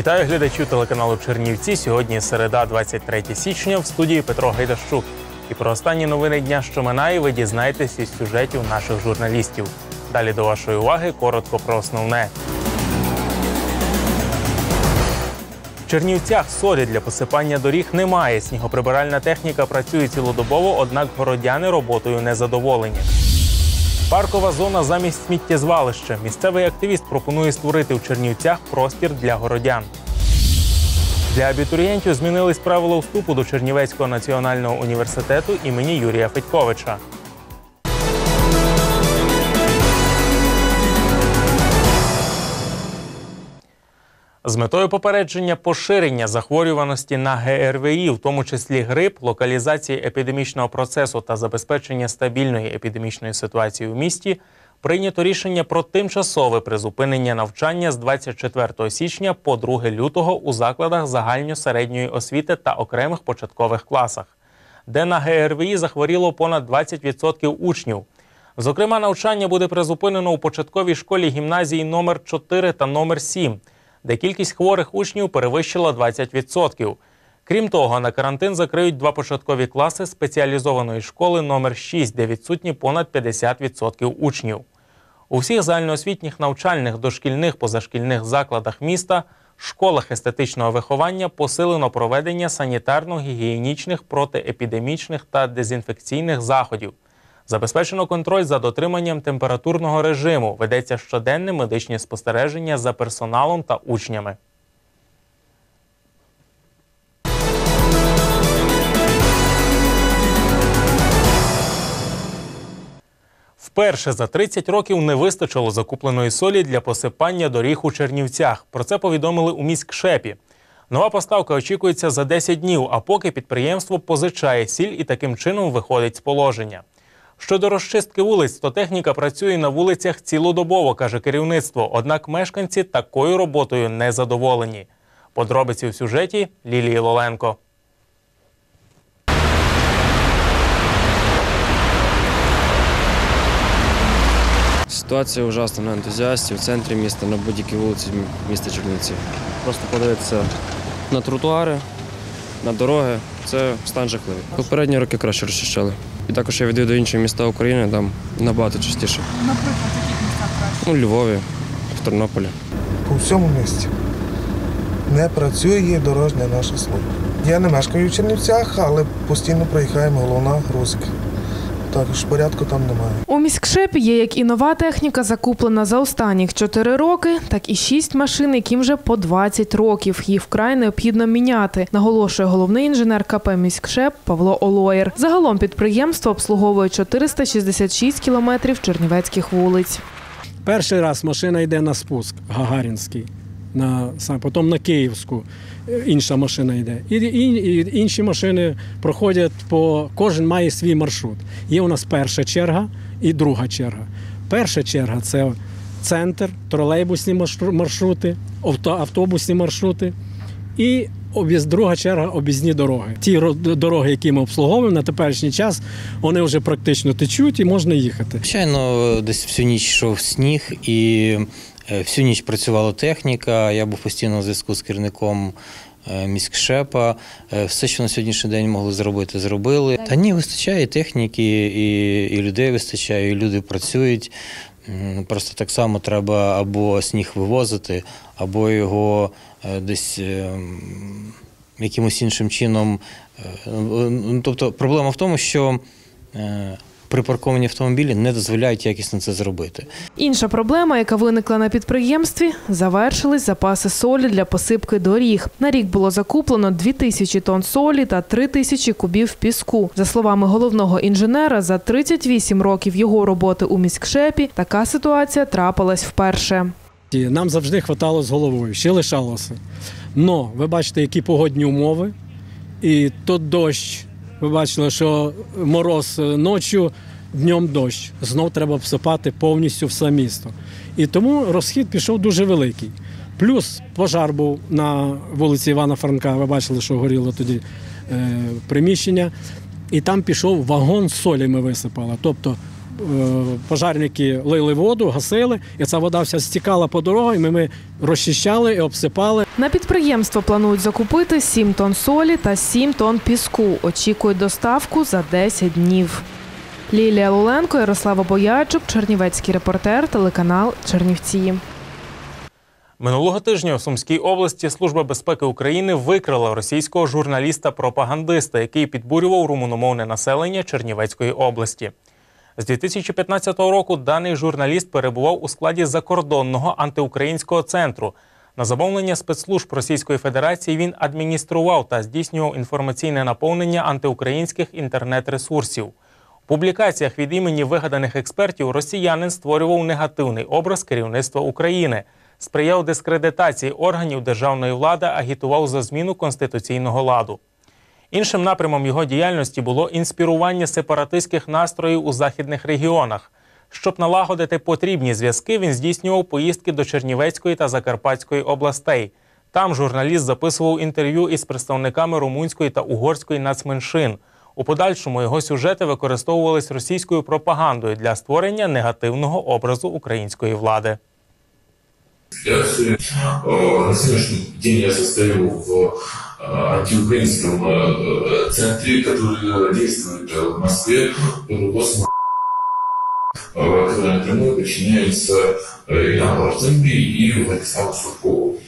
Вітаю глядачів телеканалу Чернівці. Сьогодні середа, 23 січня, в студії Петро Гайдащук. І про останні новини дня, що минає, ви дізнаєтесь із сюжетів наших журналістів. Далі до вашої уваги коротко про основне. В Чернівцях солі для посипання доріг немає. Снігоприбиральна техніка працює цілодобово, однак городяни роботою не задоволені. Паркова зона замість сміттєзвалища. Місцевий активіст пропонує створити в Чернівцях простір для городян. Для абітурієнтів змінились правила вступу до Чернівецького національного університету імені Юрія Федьковича. З метою попередження поширення захворюваності на ГРВІ, в тому числі грип, локалізації епідемічного процесу та забезпечення стабільної епідемічної ситуації у місті, прийнято рішення про тимчасове призупинення навчання з 24 січня по 2 лютого у закладах загальньо-середньої освіти та окремих початкових класах, де на ГРВІ захворіло понад 20% учнів. Зокрема, навчання буде призупинено у початковій школі гімназії номер 4 та номер 7 де кількість хворих учнів перевищила 20%. Крім того, на карантин закриють два початкові класи спеціалізованої школи номер 6 де відсутні понад 50% учнів. У всіх загальноосвітніх навчальних дошкільних позашкільних закладах міста, школах естетичного виховання посилено проведення санітарно-гігієнічних, протиепідемічних та дезінфекційних заходів. Забезпечено контроль за дотриманням температурного режиму. Ведеться щоденне медичне спостереження за персоналом та учнями. Вперше за 30 років не вистачило закупленої солі для посипання доріг у Чернівцях. Про це повідомили у міськшепі. Нова поставка очікується за 10 днів, а поки підприємство позичає сіль і таким чином виходить з положення. Щодо розчистки вулиць, то техніка працює на вулицях цілодобово, каже керівництво. Однак мешканці такою роботою не задоволені. Подробиці в сюжеті Лілії Лоленко. Ситуація ужасна на ентузіасті в центрі міста, на будь-якій вулиці міста Чернівці. Просто подивитися на тротуари, на дороги. Це стан жахливий. Попередні роки краще розчищали. І також я веду до інших міста України, там набагато частіше. Наприклад, в міста краще? Ну, у Львові, в Тернополі. по всьому місті. Не працює дорожня наша служба. Я не мешкаю в Чернівцях, але постійно проїхаємо головна Грузик. Також порядку там немає. У міськшепі є як і нова техніка, закуплена за останніх 4 роки, так і 6 машин, яким вже по 20 років. Їх вкрай необхідно міняти, наголошує головний інженер КП «Міськшеп» Павло Олоєр. Загалом підприємство обслуговує 466 кілометрів чернівецьких вулиць. Перший раз машина йде на спуск Гагарінський, на, потім на Київську е, інша машина йде. І, і, інші машини проходять по кожен має свій маршрут. Є у нас перша черга і друга черга. Перша черга це центр, тролейбусні маршрути, автобусні маршрути. І друга черга об'їзні дороги. Ті дороги, які ми обслуговуємо на теперішній час, вони вже практично течуть і можна їхати. Звичайно, десь всю ніч йшов сніг і всю ніч працювала техніка. Я був постійно у зв'язку з керівником е, міськшепа. Е, Все, що на сьогоднішній день могли зробити, зробили. Та ні, вистачає і техніки, і, і людей вистачає, і люди працюють. Просто так само треба або сніг вивозити, або його е, десь е, якимось іншим чином. е, ну, Тобто проблема в тому, що е, припарковані автомобілі не дозволяють якісно це зробити. Інша проблема, яка виникла на підприємстві, завершились запаси солі для посипки доріг. На рік було закуплено 2 тисячі тонн солі та 3 тисячі кубів піску. За словами головного інженера, за 38 років його роботи у міськшепі така ситуація трапилась вперше. Нам завжди хватало з головою, ще лишалося. Но ви бачите, які погодні умови, і то дощ. Ви бачили, що мороз е, ночі, днем дощ. Знов треба всипати повністю все місто. І тому розхід пішов дуже великий. Плюс пожар був на вулиці Івана Франка. Ви бачили, що горіло тоді е, приміщення. І там пішов вагон солі. Ми висипали. Тобто пожарники лили воду, гасили, і ця вода вся стікала по дорогах, і ми, ми розчищали і обсипали. На підприємство планують закупити 7 тонн солі та 7 тонн піску. Очікують доставку за 10 днів. Лілія Луленко, Ярослава Боячук, Чернівецький репортер, телеканал Чернівці. Минулого тижня у Сумській області Служба безпеки України викрила російського журналіста-пропагандиста, який підбурював румуномовне населення Чернівецької області. З 2015 року даний журналіст перебував у складі закордонного антиукраїнського центру. На замовлення спецслужб Російської Федерації він адміністрував та здійснював інформаційне наповнення антиукраїнських інтернет-ресурсів. У публікаціях від імені вигаданих експертів росіянин створював негативний образ керівництва України, сприяв дискредитації органів державної влади, агітував за зміну конституційного ладу. Іншим напрямом його діяльності було інспірування сепаратистських настроїв у західних регіонах. Щоб налагодити потрібні зв'язки, він здійснював поїздки до Чернівецької та Закарпатської областей. Там журналіст записував інтерв'ю із представниками румунської та угорської нацменшин. У подальшому його сюжети використовувались російською пропагандою для створення негативного образу української влади. Э, На сегодняшний день я состою в антиукраинском э, центре, который действует э, в Москве руководством э, который напрямую подчиняется э, Ивану Артемби и Владиславу Суркову.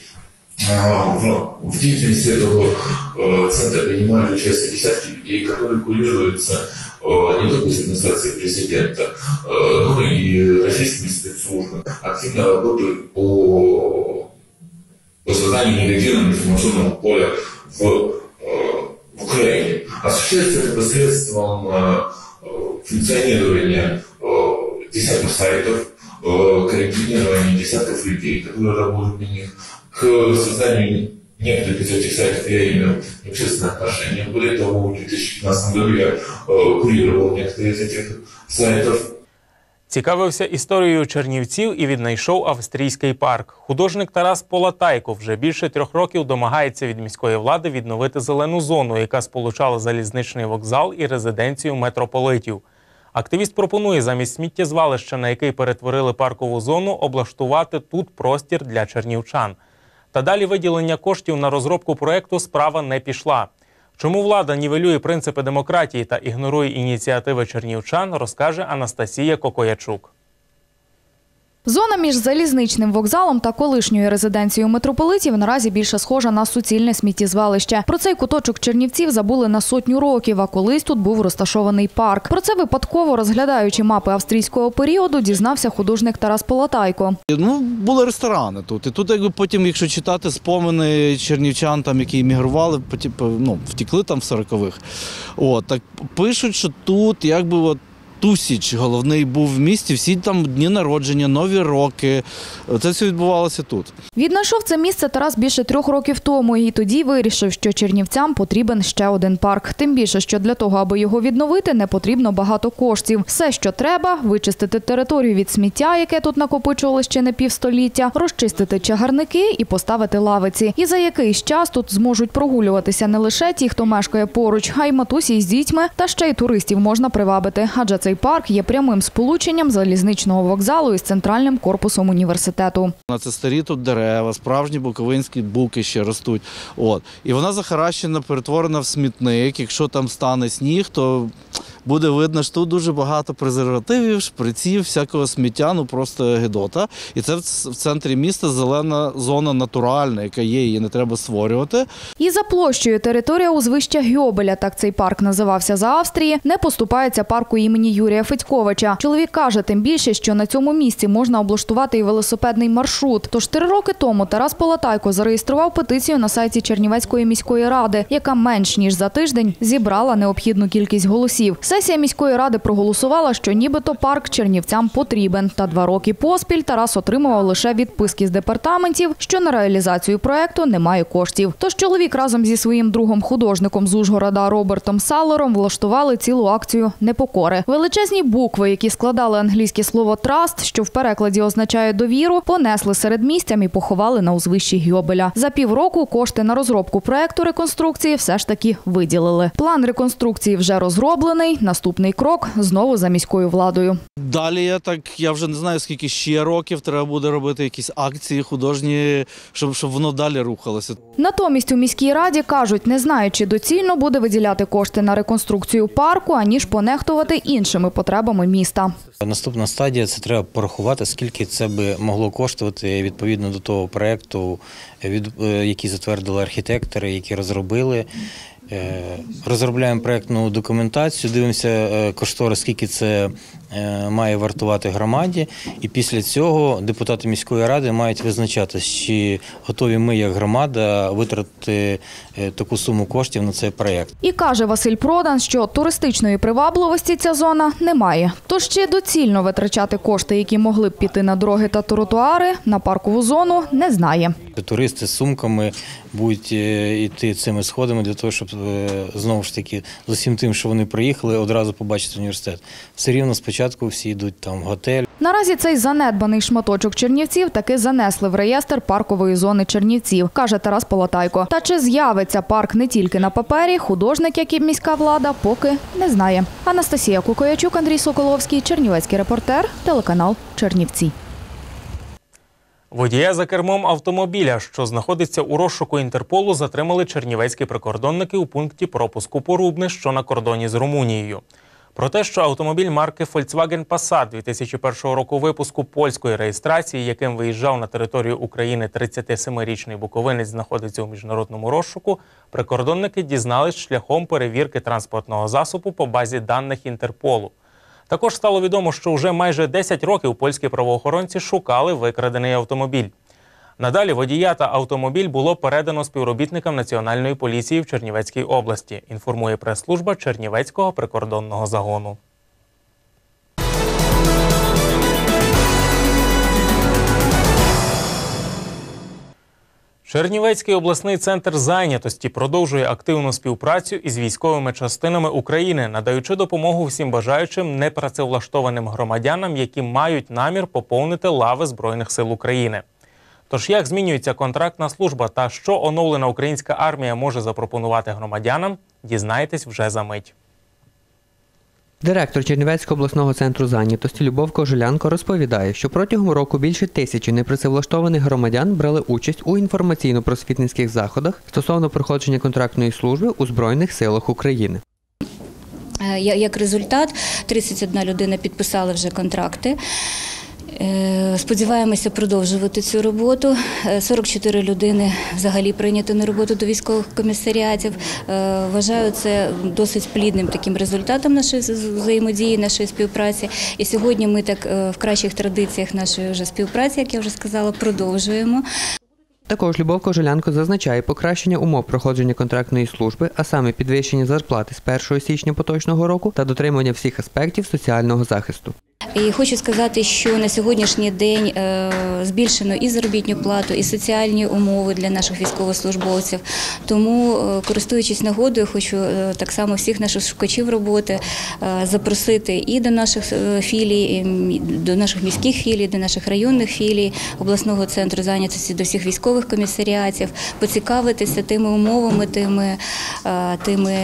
А, В в деятельности этого э, центра принимали участие десятки людей, которые курируются э, не только из администрации президента, э, но и российскими спецслужбами. Активно работают по, по созданию негативного информационного поля в, э, в Украине. Осуществляется это посредством э, функционирования э, десятков сайтов, координирования десятков людей, которые работают на них, к созданию некоторых из этих сайтов я имел непосредственное отношение. Более того, в 2015 году я курировал некоторые из этих сайтов. Цікавився історією Чернівців і віднайшов австрійський парк. Художник Тарас Полатайко вже більше трьох років домагається від міської влади відновити зелену зону, яка сполучала залізничний вокзал і резиденцію митрополитів. Активіст пропонує замість сміттєзвалища, на який перетворили паркову зону, облаштувати тут простір для чернівчан. Та далі виділення коштів на розробку проекту справа не пішла. Чому влада нівелює принципи демократії та ігнорує ініціативи чернівчан, розкаже Анастасія Кокоячук. Зона між залізничним вокзалом та колишньою резиденцією митрополитів наразі більше схожа на суцільне сміттєзвалище. Про цей куточок Чернівців забули на сотню років, а колись тут був розташований парк. Про це випадково розглядаючи мапи австрійського періоду, дізнався художник Тарас Полатайко. Ну, були ресторани тут. І тут, якби потім, якщо читати спомини чернівчан, там, які емігрували, потім, ну, втікли там в 40-х. От, так пишуть, що тут якби от Тусіч головний був в місті, всі там дні народження, нові роки. Це все відбувалося тут. Віднайшов це місце Тарас більше трьох років тому і тоді вирішив, що чернівцям потрібен ще один парк. Тим більше, що для того, аби його відновити, не потрібно багато коштів. Все, що треба, вичистити територію від сміття, яке тут накопичували ще не півстоліття, розчистити чагарники і поставити лавиці. І за якийсь час тут зможуть прогулюватися не лише ті, хто мешкає поруч, а й матусі з дітьми, та ще й туристів можна привабити, адже цей парк є прямим сполученням залізничного вокзалу із центральним корпусом університету. На це старі тут дерева, справжні буковинські буки ще ростуть. От. І вона захаращена, перетворена в смітник. Якщо там стане сніг, то буде видно, що тут дуже багато презервативів, шприців, всякого сміття, ну просто гидота. І це в центрі міста зелена зона натуральна, яка є, її не треба створювати. І за площею територія узвища Гьобеля, так цей парк називався за Австрії, не поступається парку імені Юрія Федьковича. Чоловік каже, тим більше, що на цьому місці можна облаштувати і велосипедний маршрут. Тож три роки тому Тарас Полатайко зареєстрував петицію на сайті Чернівецької міської ради, яка менш ніж за тиждень зібрала необхідну кількість голосів. Сесія міської ради проголосувала, що нібито парк чернівцям потрібен. Та два роки поспіль Тарас отримував лише відписки з департаментів, що на реалізацію проекту немає коштів. Тож чоловік разом зі своїм другом художником з Ужгорода Робертом Салером влаштували цілу акцію непокори. Величезні букви, які складали англійське слово траст, що в перекладі означає довіру, понесли серед місцям і поховали на узвищі Гьобеля. За півроку кошти на розробку проекту реконструкції все ж таки виділили. План реконструкції вже розроблений. Наступний крок знову за міською владою. Далі я так, я вже не знаю, скільки ще років треба буде робити якісь акції художні, щоб, щоб воно далі рухалося. Натомість у міській раді кажуть, не знають, чи доцільно буде виділяти кошти на реконструкцію парку, аніж понехтувати іншими потребами міста. Наступна стадія це треба порахувати, скільки це би могло коштувати відповідно до того проєкту, е, який затвердили архітектори, які розробили. Е, Розробляємо проєктну документацію, дивимося е, кошторис, скільки це має вартувати громаді. І після цього депутати міської ради мають визначати, чи готові ми, як громада, витратити е, таку суму коштів на цей проєкт. І каже Василь Продан, що туристичної привабливості ця зона немає. Тож чи доцільно витрачати кошти, які могли б піти на дороги та тротуари, на паркову зону, не знає. Туристи з сумками будуть е, йти цими сходами для того, щоб е, знову ж таки з усім тим, що вони приїхали, одразу побачити університет. Все рівно спочатку всі йдуть там в готель. Наразі цей занедбаний шматочок Чернівців таки занесли в реєстр паркової зони Чернівців, каже Тарас Полотайко. Та чи з'явиться парк не тільки на папері, художник, як і міська влада, поки не знає. Анастасія Кукоячук, Андрій Соколовський, Чернівецький репортер, телеканал Чернівці. Водія за кермом автомобіля, що знаходиться у розшуку Інтерполу, затримали чернівецькі прикордонники у пункті пропуску Порубне, що на кордоні з Румунією. Про те, що автомобіль марки Volkswagen Passat 2001 року випуску польської реєстрації, яким виїжджав на територію України 37-річний буковинець, знаходиться у міжнародному розшуку, прикордонники дізнались шляхом перевірки транспортного засобу по базі даних Інтерполу. Також стало відомо, що вже майже 10 років польські правоохоронці шукали викрадений автомобіль. Надалі водія та автомобіль було передано співробітникам Національної поліції в Чернівецькій області, інформує прес-служба Чернівецького прикордонного загону. Чернівецький обласний центр зайнятості продовжує активну співпрацю із військовими частинами України, надаючи допомогу всім бажаючим непрацевлаштованим громадянам, які мають намір поповнити лави Збройних сил України. Тож як змінюється контрактна служба та що оновлена українська армія може запропонувати громадянам, дізнаєтесь вже за мить. Директор Чернівецького обласного центру зайнятості Любов Кожелянко розповідає, що протягом року більше тисячі непрацевлаштованих громадян брали участь у інформаційно-просвітницьких заходах стосовно проходження контрактної служби у Збройних силах України. Е, Як результат, 31 людина підписала вже контракти. Е, Сподіваємося продовжувати цю роботу. Е, 44 людини взагалі прийняті на роботу до військових комісаріатів. Е, Вважаю це досить плідним таким результатом нашої взаємодії, нашої співпраці. І сьогодні ми так е, в кращих традиціях нашої вже співпраці, як я вже сказала, продовжуємо. Також Любов Кожелянко зазначає покращення умов проходження контрактної служби, а саме підвищення зарплати з 1 січня поточного року та дотримання всіх аспектів соціального захисту. І хочу сказати, що на сьогоднішній день е, збільшено і заробітну плату, і соціальні умови для наших військовослужбовців. Тому, е, користуючись нагодою, хочу е, так само всіх наших шукачів роботи запросити і до наших філій, і до наших міських філій, до наших районних філій, обласного центру зайнятості, до всіх військових комісаріатів, поцікавитися тими умовами, тими, тими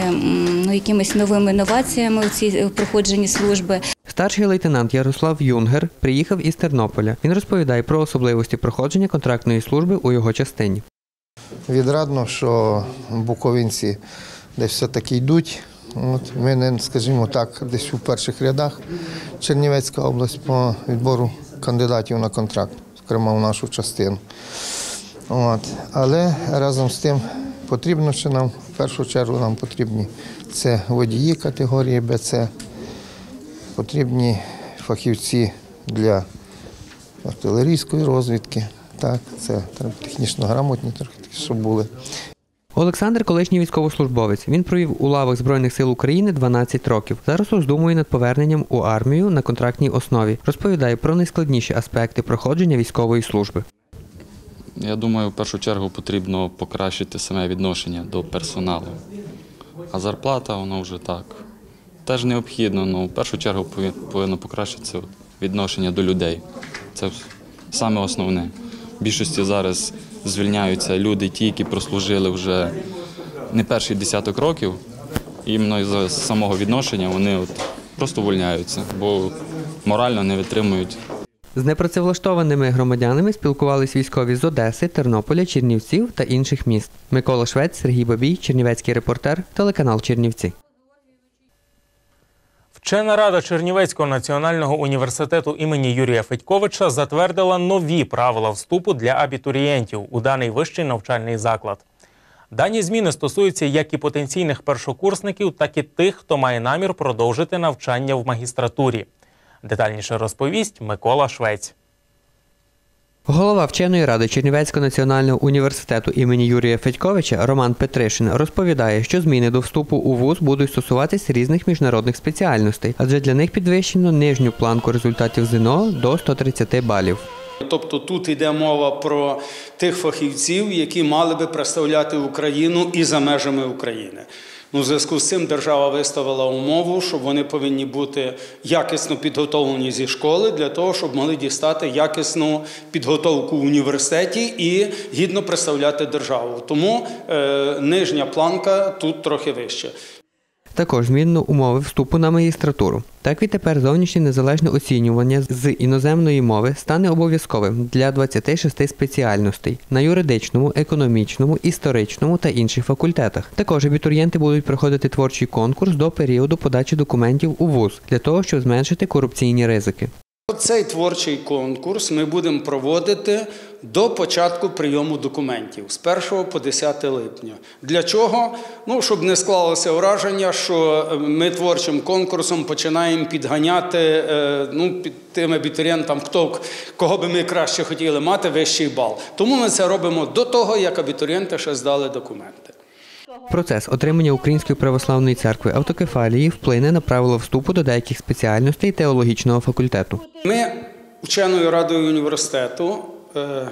ну, якимись новими новаціями у цій проходженні служби. Старший лейтенант Ярослав Юнгер приїхав із Тернополя. Він розповідає про особливості проходження контрактної служби у його частині. Відрадно, що буковинці десь все-таки йдуть. От, ми не, скажімо так, десь у перших рядах Чернівецька область по відбору кандидатів на контракт, зокрема в нашу частину. От. Але разом з тим потрібно, що нам в першу чергу нам потрібні це водії категорії БЦ. Потрібні фахівці для артилерійської розвідки. Так, це треба технічно грамотні, трохи, щоб були. Олександр колишній військовослужбовець. Він провів у лавах Збройних сил України 12 років. Зараз роздумує над поверненням у армію на контрактній основі. Розповідає про найскладніші аспекти проходження військової служби. Я думаю, в першу чергу потрібно покращити саме відношення до персоналу. А зарплата, воно вже так. Теж необхідно, але в першу чергу повинно покращитися відношення до людей. Це саме основне. В більшості зараз звільняються люди, ті, які прослужили вже не перший десяток років, іменно з самого відношення вони от просто вольняються, бо морально не витримують З непрацевлаштованими громадянами спілкувались військові з Одеси, Тернополя, Чернівців та інших міст. Микола Швець, Сергій Бабій, Чернівецький репортер, телеканал Чернівці. Вчена рада Чернівецького національного університету імені Юрія Федьковича затвердила нові правила вступу для абітурієнтів у даний вищий навчальний заклад. Дані зміни стосуються як і потенційних першокурсників, так і тих, хто має намір продовжити навчання в магістратурі. Детальніше розповість Микола Швець. Голова вченої ради Чернівецького національного університету імені Юрія Федьковича Роман Петришин розповідає, що зміни до вступу у вуз будуть стосуватись різних міжнародних спеціальностей, адже для них підвищено нижню планку результатів ЗНО до 130 балів. Тобто тут йде мова про тих фахівців, які мали би представляти Україну і за межами України. Ну, в зв'язку з цим держава виставила умову, що вони повинні бути якісно підготовлені зі школи для того, щоб могли дістати якісну підготовку в університеті і гідно представляти державу. Тому е, нижня планка тут трохи вища. Також змінено умови вступу на магістратуру. Так відтепер зовнішнє незалежне оцінювання з іноземної мови стане обов'язковим для 26 спеціальностей на юридичному, економічному, історичному та інших факультетах. Також абітурієнти будуть проходити творчий конкурс до періоду подачі документів у ВУЗ для того, щоб зменшити корупційні ризики. Цей творчий конкурс ми будемо проводити до початку прийому документів з 1 по 10 липня. Для чого? Ну, щоб не склалося враження, що ми творчим конкурсом починаємо підганяти е, ну, під тим абітурієнтам, хто, кого би ми краще хотіли мати вищий бал. Тому ми це робимо до того, як абітурієнти ще здали документи. Процес отримання Української православної церкви автокефалії вплине на правила вступу до деяких спеціальностей теологічного факультету. Ми вченою радою університету е,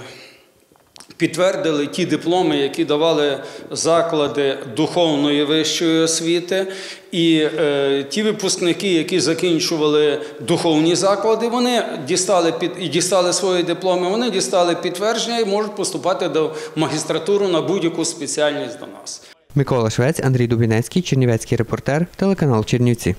підтвердили ті дипломи, які давали заклади духовної вищої освіти. І е, ті випускники, які закінчували духовні заклади, вони дістали під і дістали свої дипломи, вони дістали підтвердження і можуть поступати до магістратуру на будь-яку спеціальність до нас. Микола Швець, Андрій Дубінецький, Чернівецький репортер, телеканал Чернівці.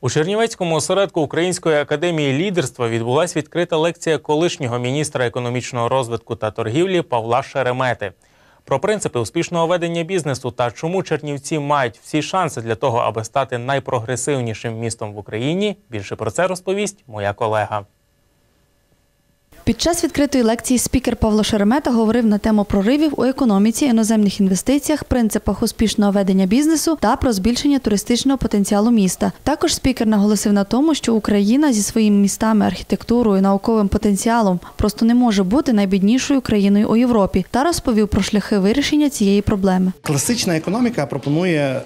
У Чернівецькому осередку Української академії лідерства відбулася відкрита лекція колишнього міністра економічного розвитку та торгівлі Павла Шеремети. Про принципи успішного ведення бізнесу та чому Чернівці мають всі шанси для того, аби стати найпрогресивнішим містом в Україні. Більше про це розповість моя колега. Під час відкритої лекції спікер Павло Шеремета говорив на тему проривів у економіці, іноземних інвестиціях, принципах успішного ведення бізнесу та про збільшення туристичного потенціалу міста. Також спікер наголосив на тому, що Україна зі своїми містами, архітектурою, науковим потенціалом просто не може бути найбіднішою країною у Європі та розповів про шляхи вирішення цієї проблеми. Класична економіка пропонує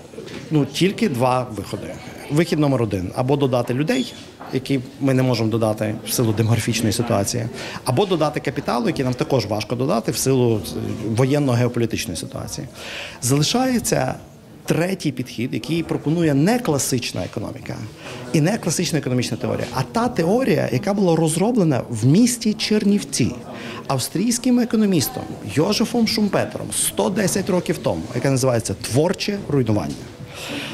ну, тільки два виходи. Вихід номер один або додати людей, які ми не можемо додати в силу демографічної ситуації, або додати капіталу, який нам також важко додати в силу воєнно-геополітичної ситуації. Залишається третій підхід, який пропонує не класична економіка і не класична економічна теорія, а та теорія, яка була розроблена в місті Чернівці австрійським економістом Йожефом Шумпетером 110 років тому, яка називається творче руйнування.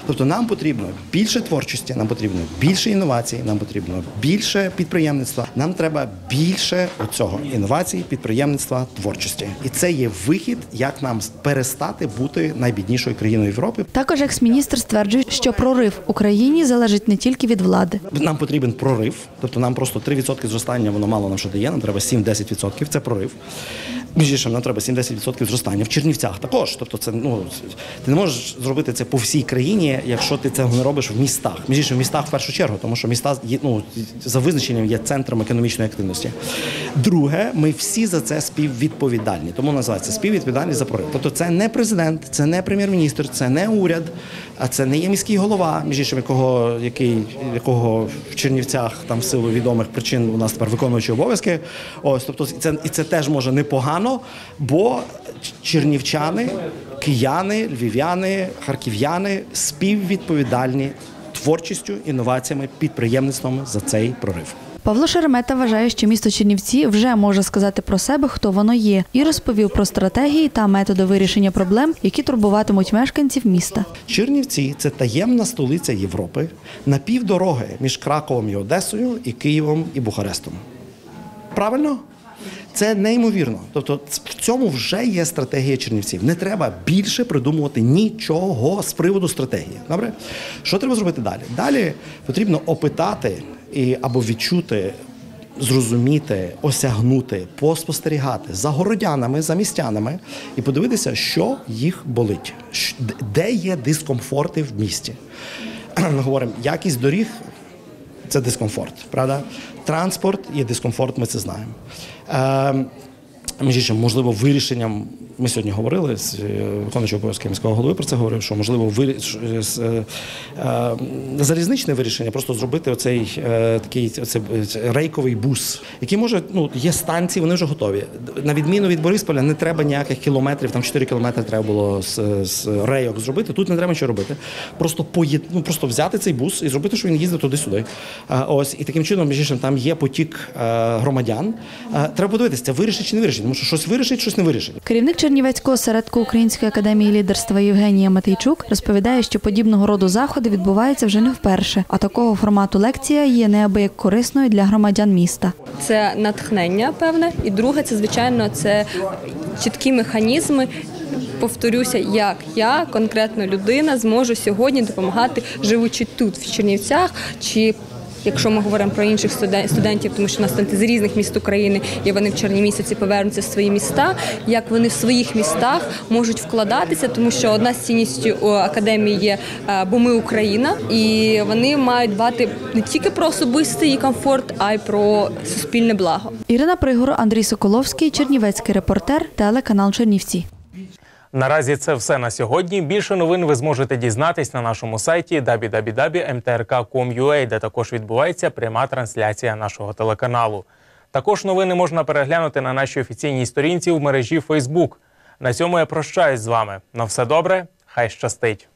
Тобто нам потрібно більше творчості, нам потрібно більше інновацій, нам потрібно більше підприємництва. Нам треба більше цього інновацій, підприємництва, творчості. І це є вихід, як нам перестати бути найбіднішою країною Європи. Також екс-міністр стверджує, що прорив Україні залежить не тільки від влади. Нам потрібен прорив, тобто нам просто 3% зростання воно мало нам що дає. Нам треба 7-10%, Це прорив. Між іншим, нам треба 70% зростання в Чернівцях також. Тобто, це ну ти не можеш зробити це по всій країні, якщо ти цього не робиш в містах. Між в містах в першу чергу, тому що міста ну за визначенням є центром економічної активності. Друге, ми всі за це співвідповідальні. Тому називається співвідповідальність за прорив. Тобто, це не президент, це не прем'єр-міністр, це не уряд, а це не є міський голова, між іншим, якого який якого в Чернівцях там в силу відомих причин у нас тепер виконуючий обов'язки. Ось, тобто, це і це теж може непогано, бо чернівчани, кияни, львів'яни, харків'яни співвідповідальні творчістю, інноваціями, підприємництвом за цей прорив. Павло Шеремета вважає, що місто Чернівці вже може сказати про себе, хто воно є, і розповів про стратегії та методи вирішення проблем, які турбуватимуть мешканців міста. Чернівці це таємна столиця Європи на півдороги між Краковом і Одесою, і Києвом і Бухарестом. Правильно? Це неймовірно. Тобто в цьому вже є стратегія чернівців. Не треба більше придумувати нічого з приводу стратегії. Добре? Що треба зробити далі? Далі потрібно опитати і або відчути. Зрозуміти, осягнути, поспостерігати за городянами, за містянами і подивитися, що їх болить, де є дискомфорти в місті. Говоримо, якість доріг це дискомфорт, правда? Транспорт є дискомфорт, ми це знаємо. Між іншим, можливо, вирішенням. Ми сьогодні говорили з е, виконуючим обов'язки міського голови про це говорив, що можливо вирі... ш- з, е, е, залізничне вирішення, просто зробити оцей такий оцей, рейковий бус, який може, ну є станції, вони вже готові. На відміну від Борисполя, не треба ніяких кілометрів, там 4 кілометри треба було з, з рейок зробити. Тут не треба нічого робити. Просто поєд... ну, просто взяти цей бус і зробити, що він їздить туди-сюди. Ось і таким чином, між іншим, там є потік громадян. Треба подивитися, це вирішить чи не вирішить, тому що щось вирішить, щось не вирішить. Керівник Чернівецького осередку Української академії лідерства Євгенія Матейчук розповідає, що подібного роду заходи відбуваються вже не вперше, а такого формату лекція є неабияк корисною для громадян міста. це натхнення певне, і друге, це звичайно це чіткі механізми. Повторюся, як я, конкретно людина, зможу сьогодні допомагати, живучи тут, в Чернівцях, чи якщо ми говоримо про інших студен- студентів, тому що у нас студенти з різних міст України, і вони в червні місяці повернуться в свої міста, як вони в своїх містах можуть вкладатися, тому що одна з цінністю академії є, е, бо ми Україна, і вони мають дбати не тільки про особистий комфорт, а й про суспільне благо. Ірина Пригор, Андрій Соколовський, Чернівецький репортер, телеканал Чернівці. Наразі це все на сьогодні. Більше новин ви зможете дізнатись на нашому сайті www.mtrk.com.ua, де також відбувається пряма трансляція нашого телеканалу. Також новини можна переглянути на нашій офіційній сторінці в мережі Facebook. На цьому я прощаюсь з вами. На все добре, хай щастить!